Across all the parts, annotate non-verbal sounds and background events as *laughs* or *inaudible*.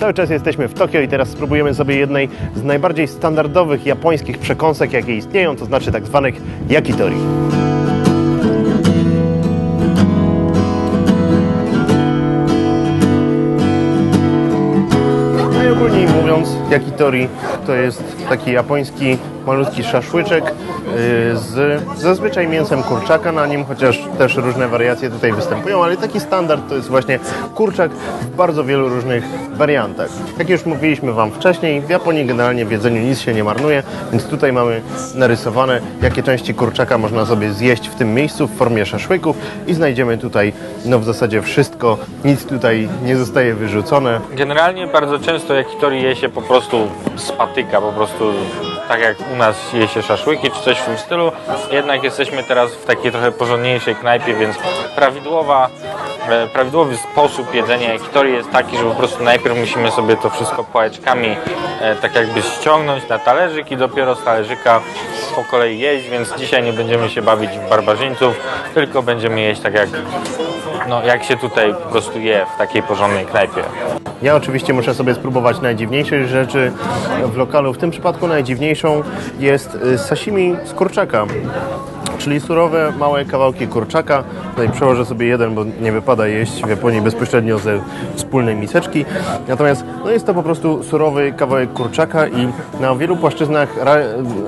Cały czas jesteśmy w Tokio i teraz spróbujemy sobie jednej z najbardziej standardowych japońskich przekąsek, jakie istnieją, to znaczy tak zwanych yakitori. Najogólniej mówiąc, yakitori to jest taki japoński malutki szaszłyczek z zazwyczaj mięsem kurczaka na nim, chociaż też różne wariacje tutaj występują, ale taki standard to jest właśnie kurczak w bardzo wielu różnych wariantach. Jak już mówiliśmy Wam wcześniej, w Japonii generalnie w jedzeniu nic się nie marnuje, więc tutaj mamy narysowane, jakie części kurczaka można sobie zjeść w tym miejscu w formie szaszłyków i znajdziemy tutaj no w zasadzie wszystko, nic tutaj nie zostaje wyrzucone. Generalnie bardzo często yakitori je się po prostu z patyka, po prostu tak jak u nas je się szaszłyki czy coś w tym stylu. Jednak jesteśmy teraz w takiej trochę porządniejszej knajpie, więc prawidłowa, prawidłowy sposób jedzenia yakitori jest taki, że po prostu najpierw musimy sobie to wszystko pałeczkami e, tak jakby ściągnąć na talerzyk i dopiero z talerzyka po kolei jeść, więc dzisiaj nie będziemy się bawić w barbarzyńców, tylko będziemy jeść tak jak, no, jak się tutaj po prostu je w takiej porządnej knajpie. Ja oczywiście muszę sobie spróbować najdziwniejszych rzeczy w lokalu. W tym przypadku najdziwniejszą jest y, sashimi z kurczaka. Czyli surowe, małe kawałki kurczaka. Tutaj przełożę sobie jeden, bo nie wypada jeść w Japonii bezpośrednio ze wspólnej miseczki. Natomiast no jest to po prostu surowy kawałek kurczaka i na wielu płaszczyznach ra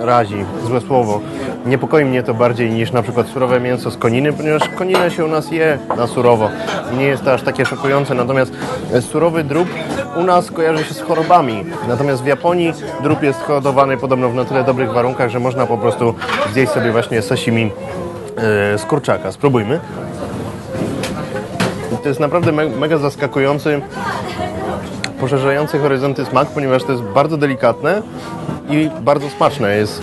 razi, złe słowo. Niepokoi mnie to bardziej niż na przykład surowe mięso z koniny, ponieważ koninę się u nas je na surowo. Nie jest to aż takie szokujące, natomiast surowy drób u nas kojarzy się z chorobami. Natomiast w Japonii drób jest hodowany podobno w na tyle dobrych warunkach, że można po prostu zjeść sobie właśnie sashimi e, z kurczaka. Spróbujmy. To jest naprawdę me mega zaskakujący, poszerzający horyzonty smak, ponieważ to jest bardzo delikatne i bardzo smaczne. Jest,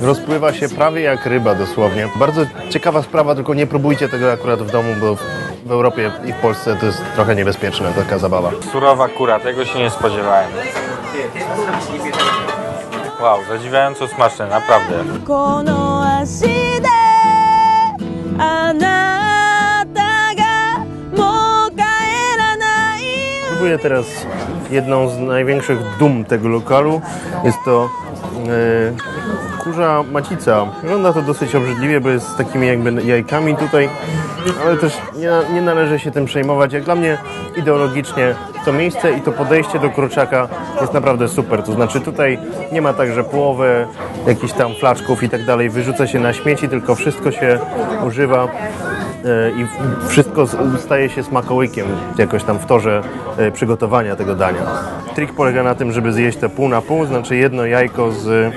rozpływa się prawie jak ryba dosłownie. Bardzo ciekawa sprawa, tylko nie próbujcie tego akurat w domu, bo w, w Europie i w Polsce to jest trochę niebezpieczne taka zabawa. Surowa kura, tego się nie spodziewałem. Wow, zadziwiająco smaczne, naprawdę. この足であなたがもう帰らない Próbuję teraz jedną z największych dum tego lokalu. Jest to e, kurza macica. Wygląda to dosyć obrzydliwie, bo jest z takimi jakby jajkami tutaj, ale też nie, nie należy się tym przejmować. Jak dla mnie ideologicznie to miejsce i to podejście do kurczaka jest naprawdę super. To znaczy tutaj nie ma tak, że połowę jakichś tam flaczków i tak dalej wyrzuca się na śmieci, tylko wszystko się używa i w- wszystko staje się smakołykiem jakoś tam w torze e, przygotowania tego dania. Trik polega na tym, żeby zjeść to pół na pół, znaczy jedno jajko z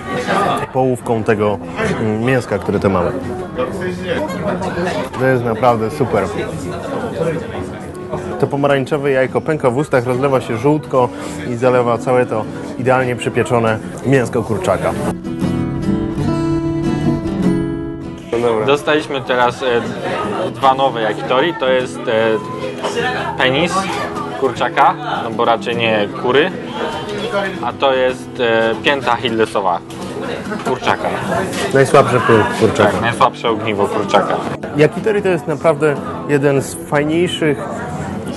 połówką tego mm, mięska, które te mamy. To jest naprawdę super. To pomarańczowe jajko pęka w ustach, rozlewa się żółtko i zalewa całe to idealnie przypieczone mięsko kurczaka. Dostaliśmy teraz e, dwa nowe yakitori. To jest e, penis kurczaka, no bo raczej nie kury. A to jest e, pięta hillesowa kurczaka. Najsłabszy pół kurczaka. Tak, najsłabsze ogniwo kurczaka. Yakitori to jest naprawdę jeden z fajniejszych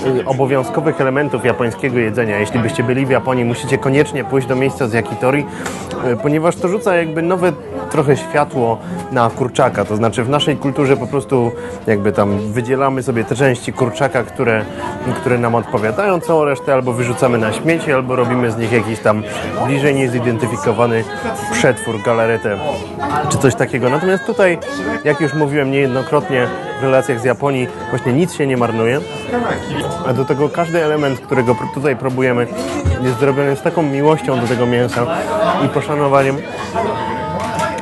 y, obowiązkowych elementów japońskiego jedzenia. Jeśli byście byli w Japonii, musicie koniecznie pójść do miejsca z yakitori, y, ponieważ to rzuca jakby nowe trochę światło na kurczaka. To znaczy w naszej kulturze po prostu jakby tam wydzielamy sobie te części kurczaka, które, które nam odpowiadają, całą resztę albo wyrzucamy na śmieci, albo robimy z nich jakiś tam bliżej niezidentyfikowany przetwór, galaretę czy coś takiego. Natomiast tutaj, jak już mówiłem niejednokrotnie w relacjach z Japonii, właśnie nic się nie marnuje, a do tego każdy element, którego tutaj próbujemy, jest zrobiony z taką miłością do tego mięsa i poszanowaniem,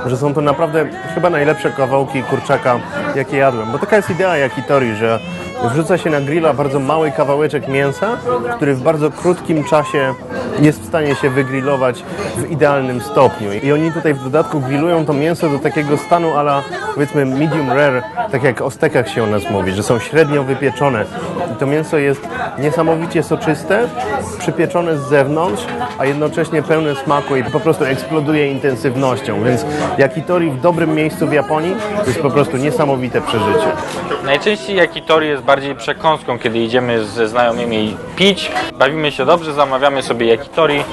że są to naprawdę chyba najlepsze kawałki kurczaka, jakie jadłem. Bo taka jest idea yakitori, że wrzuca się na grilla bardzo mały kawałeczek mięsa, który w bardzo krótkim czasie jest w stanie się wygrillować w idealnym stopniu. I oni tutaj w dodatku grillują to mięso do takiego stanu ala powiedzmy medium rare, tak jak o stekach się u nas mówi, że są średnio wypieczone. To mięso jest niesamowicie soczyste, przypieczone z zewnątrz, a jednocześnie pełne smaku i po prostu eksploduje intensywnością. Więc yakitori w dobrym miejscu w Japonii to jest po prostu niesamowite przeżycie. Najczęściej yakitori jest bardziej przekąską, kiedy idziemy ze znajomymi pić. Bawimy się dobrze, zamawiamy sobie yakitori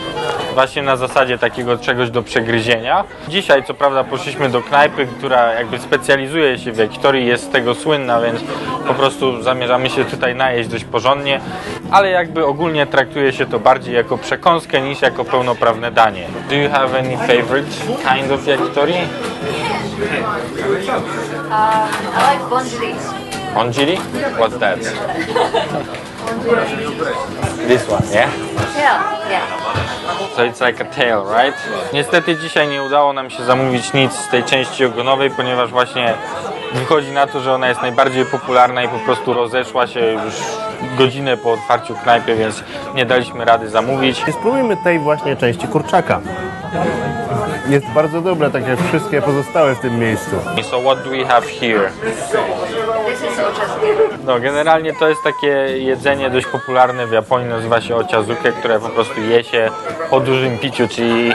właśnie na zasadzie takiego czegoś do przegryzienia. Dzisiaj co prawda poszliśmy do knajpy, która jakby specjalizuje się w yakitori, jest z tego słynna, więc po prostu zamierzamy się tutaj najeść dość porządnie, ale jakby ogólnie traktuje się to bardziej jako przekąskę niż jako pełnoprawne danie. Do you have any favorite kind of yakitori? I like bonjiri. Onjiri? What's that? *laughs* This one, yeah? Yeah, yeah. So it's like a tail, right? Niestety dzisiaj nie udało nam się zamówić nic z tej części ogonowej, ponieważ właśnie wychodzi na to, że ona jest najbardziej popularna i po prostu rozeszła się już godzinę po otwarciu knajpy, więc nie daliśmy rady zamówić. I spróbujmy tej właśnie części kurczaka. Jest bardzo dobra, tak jak wszystkie pozostałe w tym miejscu. So what do we have here? No, generalnie to jest takie jedzenie dość popularne w Japonii, nazywa się ochazuke, które po prostu je się po dużym piciu, czyli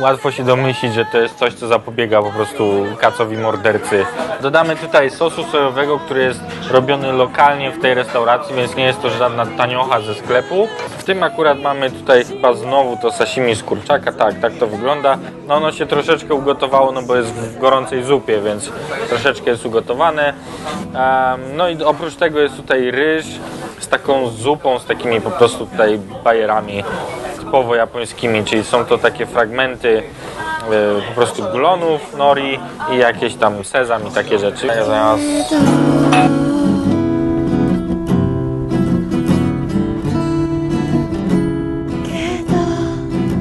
łatwo się domyślić, że to jest coś, co zapobiega po prostu kacowi mordercy. Dodamy tutaj sosu sojowego, który jest robiony lokalnie w tej restauracji, więc nie jest to żadna taniocha ze sklepu. W tym akurat mamy tutaj chyba znowu to sashimi z kurczaka, tak, tak to wygląda. No ono się troszeczkę ugotowało, no bo jest w gorącej zupie, więc troszeczkę jest ugotowane. No i oprócz tego jest tutaj ryż z taką zupą, z takimi po prostu tutaj bajerami typowo japońskimi, czyli są to takie fragmenty e, po prostu glonów, nori i jakieś tam sezam i takie rzeczy. Zamiast